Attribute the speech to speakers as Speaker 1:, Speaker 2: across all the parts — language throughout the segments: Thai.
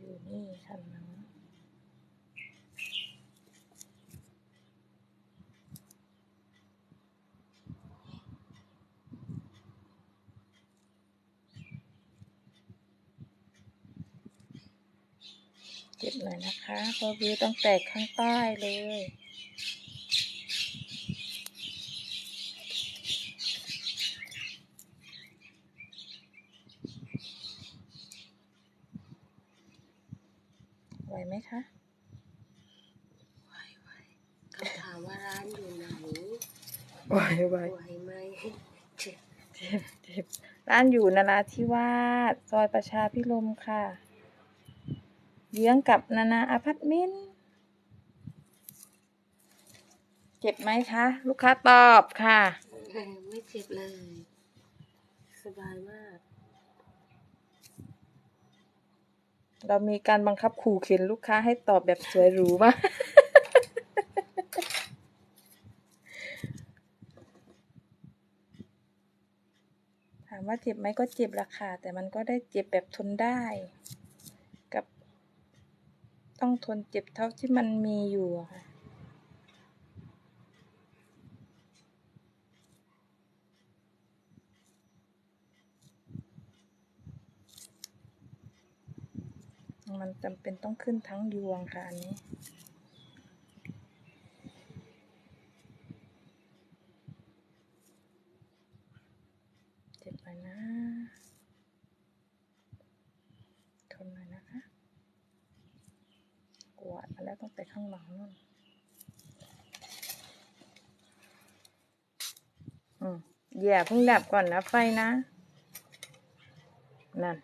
Speaker 1: อยู่นี่ทันนะเจ็บหน่อยนะคะเพราะวิวต้องแตกข้างใต้เลย ไหวไหมคะ
Speaker 2: เขาถามว่าร้านอยู่ไหน
Speaker 1: ไหวไหว
Speaker 2: ไหวไหมเจ็บ
Speaker 1: เจ็บเจ็บร้านอยู่นราธิวาสซอยประชาพิรมค่ะ เยื้องกับนานาอพาร์ตเมนต์เจ็บไหมคะ ลูกค้าตอบค่ะ
Speaker 2: ไม่เจ็บเลย สบายมาก
Speaker 1: เรามีการบังคับขู่เข็นลูกค้าให้ตอบแบบสวยหรูมากถามว่าเจ็บไหมก็เจ็บละค่ะ แต่มันก็ได้เจ็บแบบทนได้ กับ ต้องทนเจ็บเท่าที่มันมีอยู่ค่ะ มันจำเป็นต้องขึ้นทั้งยวงค่ะอันนี้ เจ็บหน่อยนะ ทนหน่อยนะคะ กวาดมาแล้วตั้งแต่ข้างหลังนู่นอืมอย่าเพิ่งดับก่อนนะไฟนะ นั่น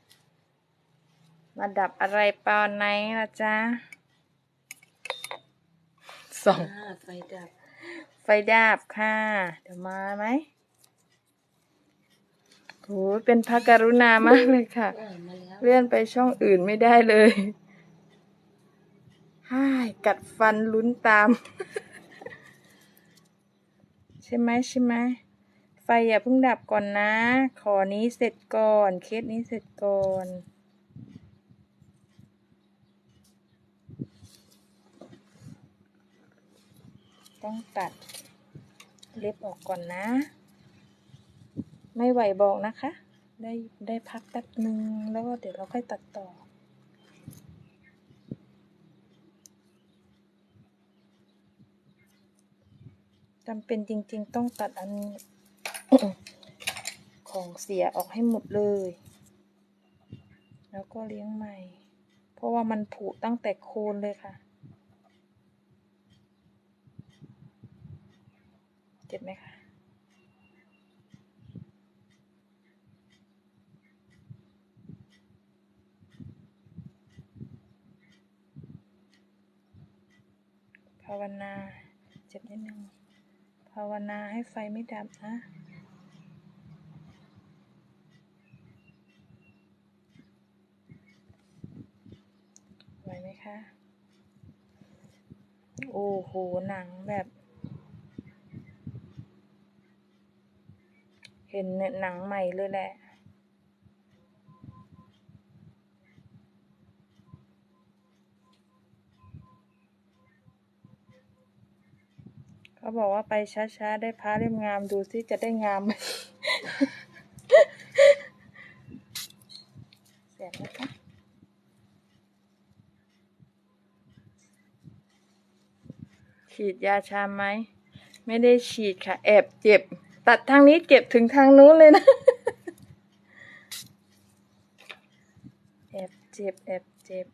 Speaker 1: มาดับอะไรตอนไหนล่ะจ๊ะสอง
Speaker 2: อ่าไฟดับ
Speaker 1: ไฟดับค่ะ เดี๋ยวมาไหมโหเป็นพระกรุณามากเลยค่ะ
Speaker 2: อ่ามาแล้ว
Speaker 1: เลื่อนไปช่องอื่นไม่ได้เลยฮ่ายกัดฟันลุ้นตาม ใช่ไหมใช่ไหมไฟอย่าเพิ่งดับก่อนนะ ขอนี้เสร็จก่อน เคสนี้เสร็จก่อน ต้องตัดเล็บออกก่อนนะ ไม่ไหวบอกนะคะ ได้ได้พักแป๊บหนึ่งแล้วก็เดี๋ยวเราค่อยตัดต่อจำเป็นจริง ๆ ต้องตัดอันของเสียออกให้หมดเลย แล้วก็เลี้ยงใหม่ เพราะว่ามันผุตั้งแต่โคนเลยค่ะ เจ็บไหมคะภาวนาเจ็บนิดนึงภาวนาให้ไฟไม่ดับนะไหวไหมคะ โอ้โห หนังแบบ เห็นเนี่ยหนังใหม่เลยแหละเขาบอกว่าไปช้าๆ ได้พระเล่มงามดูสิจะได้งามไหมเสียบนะคะฉีดยาชาไหม ไม่ได้ฉีดค่ะ แอบเจ็บ ตัดทางนี้เจ็บถึงทางนู้นเลยนะแอบเจ็บแอบเจ็บ